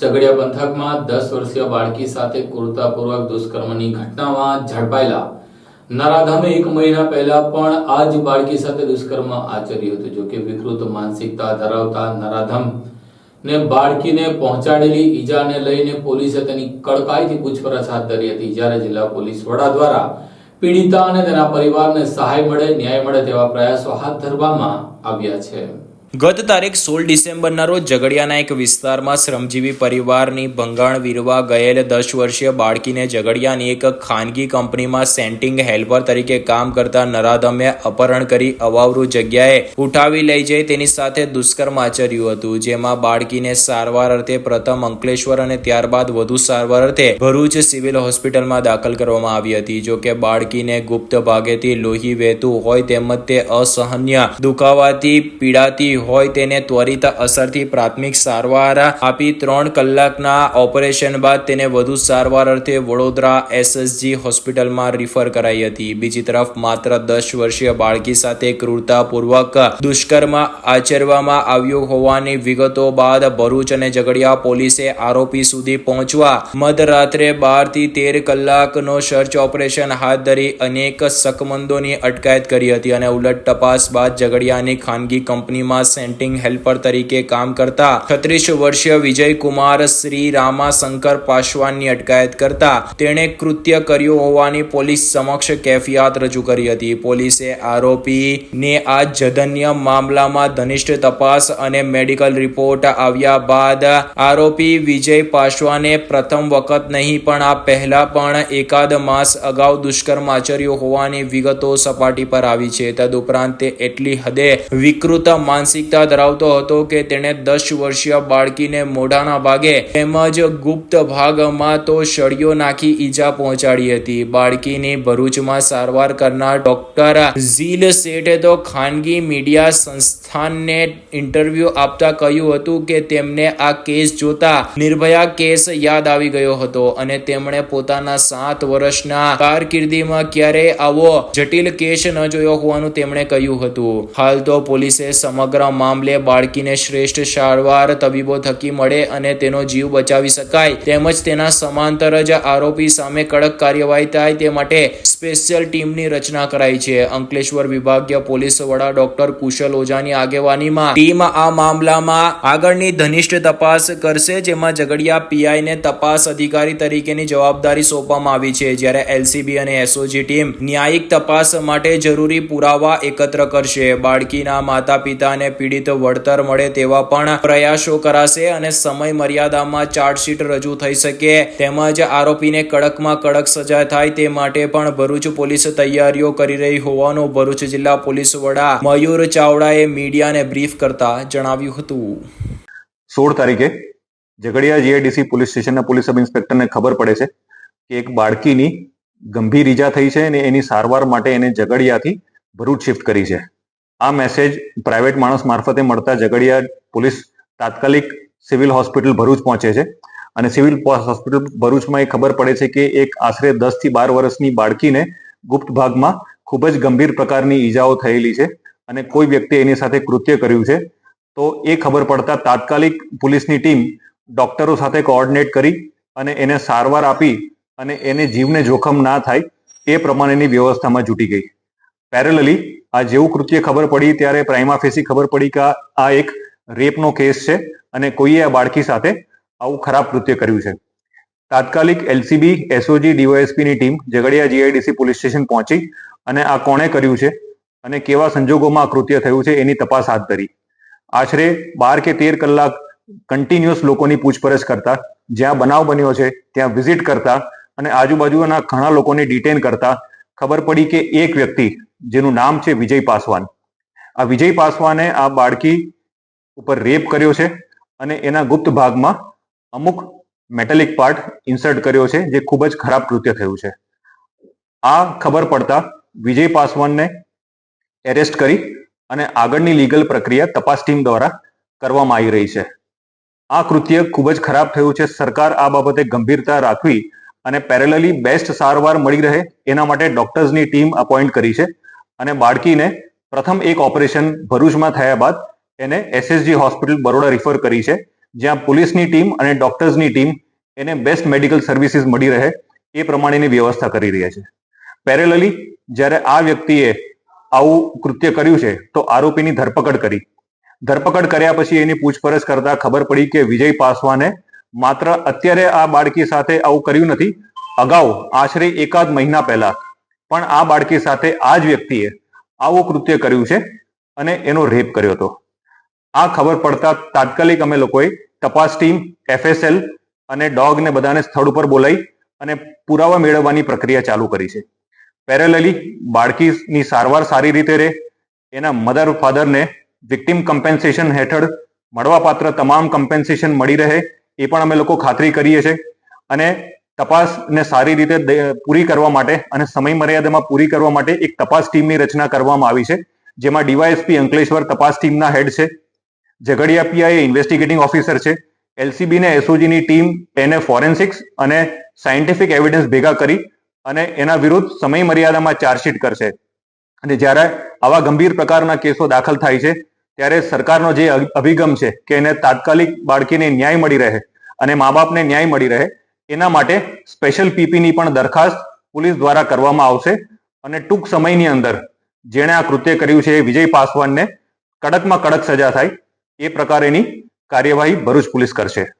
ઝઘડિયા પંથકમાં દસ વર્ષીય બાળકી સાથે ક્રૂરતાપૂર્વક દુષ્કર્મની ઘટનામાં ઝડપાયેલા. નરાધામે એક મહિના પહેલા પણ આ જ બાળકી સાથે દુષ્કર્મ આચર્યું હતું, જોકે વિકૃત માનસિકતા ધરાવતા નરાધમ ને બાળકીને પહોંચાડેલી ઈજાને લઈને પોલીસે તેની કડકાઈથી પૂછપરછ હાથ ધરી હતી. જ્યારે જિલ્લા પોલીસ વડા દ્વારા પીડિતા અને તેના પરિવારને સહાય મળે, ન્યાય મળે તેવા પ્રયાસો હાથ ધરવામાં આવ્યા છે. ગત તારીખ સોળ ડિસેમ્બરના રોજ ઝઘડિયાના એક વિસ્તારમાં શ્રમજીવી પરિવારની ભંગાણ વીરવા ગયેલ દસ વર્ષીય બાળકીને ઝઘડિયાની એક ખાનગી કંપનીમાં સેન્ટિંગ હેલ્પર તરીકે કામ કરતા નરાધમે અપહરણ કરી અવાવરૂ જગ્યાએ ઉઠાવી લઈ જઈ તેની સાથે દુષ્કર્મ આચર્યું હતું, જેમાં બાળકીને સારવાર અર્થે પ્રથમ અંકલેશ્વર અને ત્યારબાદ વધુ સારવાર અર્થે ભરૂચ સિવિલ હોસ્પિટલમાં દાખલ કરવામાં આવી હતી. જો કે બાળકીને ગુપ્ત ભાગેથી લોહી વહેતું હોય તેમજ તે અસહન્ય, દુખાવાથી પીડાતી હોય તેને ત્વરિત અસરથી પ્રાથમિક સારવાર આપી ત્રણ કલાકના ઓપરેશન બાદ તેને વધુ સારવાર અર્થે વડોદરા એસએસજી હોસ્પિટલમાં રિફર કરાઈ હતી. બીજી તરફ માત્ર દસ વર્ષીય બાળકી સાથે ક્રૂરતાપૂર્વક દુષ્કર્મ આચરવામાં આવ્યો હોવાની વિગતો બાદ ભરૂચ અને ઝઘડિયા પોલીસે આરોપી સુધી પહોંચવા મધરાત્રે બારથી તેર કલાકનો સર્ચ ઓપરેશન હાથ ધરી અનેક શકમંદોની અટકાયત કરી હતી અને ઉલટ તપાસ બાદ ઝઘડિયાની ખાનગી કંપનીમાં સેન્ટિંગ હેલ્પર તરીકે કામ કરતા છત્રીસ વર્ષીય વિજયકુમાર શ્રી રામાશંકર પાસવાનની અટકાયત કરતા તેણે કૃત્ય કર્યું હોવાની પોલીસ સમક્ષ કેફિયાત રજૂ કરી હતી. પોલીસે આરોપીને આ જધન્ય મામલામાં ઘનિષ્ઠ તપાસ અને મેડિકલ રિપોર્ટ આવ્યા બાદ આરોપી વિજય પાસવાને પ્રથમ વખત નહીં, પણ આ પહેલા પણ એકાદ માસ અગાઉ દુષ્કર્મ આચર્યું હોવાની વિગતો સપાટી પર આવી છે. તદુપરાંત તે એટલી હદે વિકૃત માનસિકતા ધરાવતો હતો કે તેણે દસ વર્ષીય બાળકીને મોઢાના ભાગે તેમજ ગુપ્ત ભાગમાં તો સળિયો નાખી ઈજા પહોંચાડી હતી. બાળકીની ભરૂચમાં સારવાર કરનાર ડોક્ટર ઝીલ શેઠે તો ખાનગી મીડિયા સંસ્થાનને ઇન્ટરવ્યુ આપતા કહ્યું હતું કે તેમને આ કેસ જોતા નિર્ભયા કેસ યાદ આવી ગયો હતો અને તેમણે પોતાના સાત વર્ષના કારકિર્દીમાં ક્યારેય આવો જટિલ કેસ ન જોયો હોવાનું તેમણે કહ્યું હતું. હાલ તો પોલીસે સમગ્ર મામલે બાળકીને શ્રેષ્ઠ સારવાર તબીબો થકી મળે અને તેનો જીવ બચાવી શકાય. તેમજ તેના સમાંતર જ આરોપી સામે કડક કાર્યવાહી થાય તે માટે સ્પેશિયલ ટીમની રચના કરાઈ છે. અંકલેશ્વર વિભાગીય પોલીસ વડા ડોક્ટર કુશલ ઓઝાની આગેવાનીમાં ટીમ આ મામલામાં આગળની ઘનિષ્ઠ તપાસ કરશે, જેમાં ઝઘડિયા પીઆઈને તપાસ અધિકારી તરીકેની જવાબદારી સોંપવામાં આવી છે. જ્યારે એલસીબી અને એસઓજી ટીમ ન્યાયિક તપાસ માટે જરૂરી પુરાવા એકત્ર કરશે. બાળકીના માતા પિતાને પીડિત વળતર મળે તેવા પણ પ્રયાસો કરાશે અને સમય મર્યાદામાં ચાર્જશીટ રજૂ થઈ શકે. તેમજ આરોપીને કડકમાં કડક સજા થાય તે માટે પણ ભરૂચ પોલીસ તૈયારીઓ કરી રહી હોવાનું ભરૂચ જિલ્લા પોલીસ વડા મયુર ચાવડાએ મીડિયાને બ્રીફ કરતા જણાવ્યું હતું. સોળ તારીખે ઝઘડિયા જીઆઈડીસી પોલીસ સ્ટેશનના પોલીસ સબ ઇન્સ્પેક્ટરને ખબર પડે છે કે એક બાળકીની ગંભીર ઈજા થઈ છે અને એની સારવાર માટે એને ઝઘડિયાથી ભરૂચ શિફ્ટ કરી છે. આ મેસેજ પ્રાઇવેટ માણસ મારફતે મળતા ઝઘડિયા પોલીસ તાત્કાલિક સિવિલ હોસ્પિટલ ભરૂચ પહોંચે છે. અને સિવિલ હોસ્પિટલ ભરૂચમાં એ ખબર પડે છે કે એક આશરે દસથી બાર વર્ષની બાળકીને ગુપ્ત ભાગમાં ખૂબ જ ગંભીર પ્રકારની ઈજાઓ થયેલી છે અને કોઈ વ્યક્તિ એની સાથે કૃત્ય કર્યું છે. તો એ ખબર પડતા તાત્કાલિક પોલીસની ટીમ ડોક્ટરો સાથે કોઓર્ડિનેટ કરી અને એને સારવાર આપી અને એને જીવને જોખમ ના થાય એ પ્રમાણેની વ્યવસ્થામાં જૂટી ગઈ. પેરેલલી આ જેવું કૃત્ય ખબર પડી ત્યારે પ્રાઇમા ફેસી ખબર પડી કે આ- એક રેપનો કેસ છે અને કોઈએ આ બાળકી સાથે આવું ખરાબ કૃત્ય કર્યું છે. તાત્કાલિક LCB, SOG, ડીવાયએસપીની team Jhagadia GIDC police station પહોંચી અને આ કોણે કર્યું છે અને કેવા સંજોગોમાં આ કૃત્ય થયું છે એની તપાસ હાથ ધરી. આશરે બાર કે તેર કલાક કન્ટિન્યુઅસ લોકોની પૂછપરછ કરતા, જ્યાં બનાવ બન્યો છે ત્યાં વિઝિટ કરતા અને આજુબાજુના ઘણા લોકોને ડિટેન કરતા ખબર પડી કે એક વ્યક્તિ જેનું નામ છે વિજય પાસવાન. આ વિજય પાસવાને આ બાળકી ઉપર રેપ કર્યો છે અને એના ગુપ્ત ભાગમાં અમુક મેટેલિક પાર્ટ ઇન્સર્ટ કર્યો છે જે ખૂબ જ ખરાબ કૃત્ય થયું છે. આ ખબર પડતા વિજય પાસવાનને એરેસ્ટ કરી અને આગળની લીગલ પ્રક્રિયા તપાસ ટીમ દ્વારા કરવામાં આવી રહી છે. આ કૃત્ય ખૂબ જ ખરાબ થયું છે. સરકાર આ બાબતે ગંભીરતા રાખવી અને પેરેલલી બેસ્ટ સારવાર મળી રહે એના માટે ડોક્ટર્સની ટીમ અપોઇન્ટ કરી છે. અને બાળકીને પ્રથમ એક ઓપરેશન ભરૂચમાં થયા બાદ એને એસએસજી હોસ્પિટલ બરોડા રિફર કરી છે, જ્યાં પોલીસની ટીમ અને ડોક્ટર્સની ટીમ એને બેસ્ટ મેડિકલ સર્વિસીસ મળી રહે એ પ્રમાણેની વ્યવસ્થા કરી રહ્યા છે. પેરેલલી જ્યારે આ વ્યક્તિએ આવું કૃત્ય કર્યું છે, તો આરોપીની ધરપકડ કરી. ધરપકડ કર્યા પછી એની પૂછપરછ કરતા ખબર પડી કે વિજય પાસવાને માત્ર અત્યારે આ બાળકી સાથે આવું કર્યું નથી, અગાઉ આશરે એકાદ મહિના પહેલા પણ આ બાળકી સાથે આ જ વ્યક્તિએ આવું કૃત્ય કર્યું છે અને એનો રેપ કર્યો હતો. આ ખબર પડતા તાત્કાલિક અમે લોકોએ તપાસ ટીમ એફએસએલ અને ડોગને બધાને સ્થળ ઉપર બોલાવી અને પુરાવા મેળવવાની પ્રક્રિયા ચાલુ કરી છે. પેરેલલી બાળકીની સારવાર સારી રીતે રહે. એના મધર ફાધરને વિક્ટિમ કમ્પેન્સેશન હેઠળ મળવાપાત્ર તમામ કમ્પેન્સેશન મળી રહે. એ પણ અમે લોકો ખાતરી કરીએ છીએ. અને તપાસને સારી રીતે પૂરી કરવા માટે અને સમય મર્યાદામાં પૂરી કરવા માટે એક તપાસ ટીમની રચના કરવામાં આવી છે, જેમાં ડીવાયએસપી અંકલેશ્વર તપાસ ટીમના હેડ છે, ઝઘડિયા પીઆઈ ઇન્વેસ્ટિગેટિંગ ઓફિસર છે, એલસીબી ને એસઓજીની ટીમ એને ફોરેન્સિક્સ અને સાયન્ટિફિક એવિડન્સ ભેગા કરી અને એના વિરુદ્ધ સમય મર્યાદામાં ચાર્જશીટ કરશે. અને જ્યારે આવા ગંભીર પ્રકારના કેસો દાખલ થાય છે, ત્યારે સરકારનો જે અભિગમ છે કે એને તાત્કાલિક બાળકીને ન્યાય મળી રહે અને મા બાપને ન્યાય મળી રહે એના માટે સ્પેશિયલ પીપીની પણ દરખાસ્ત પોલીસ દ્વારા કરવામાં આવશે અને ટૂંક સમયની અંદર જેણે આ કૃત્ય કર્યું છે એ વિજય પાસવાનને કડકમાં કડક સજા થાય એ પ્રકારેની કાર્યવાહી ભરૂચ પોલીસ કરશે.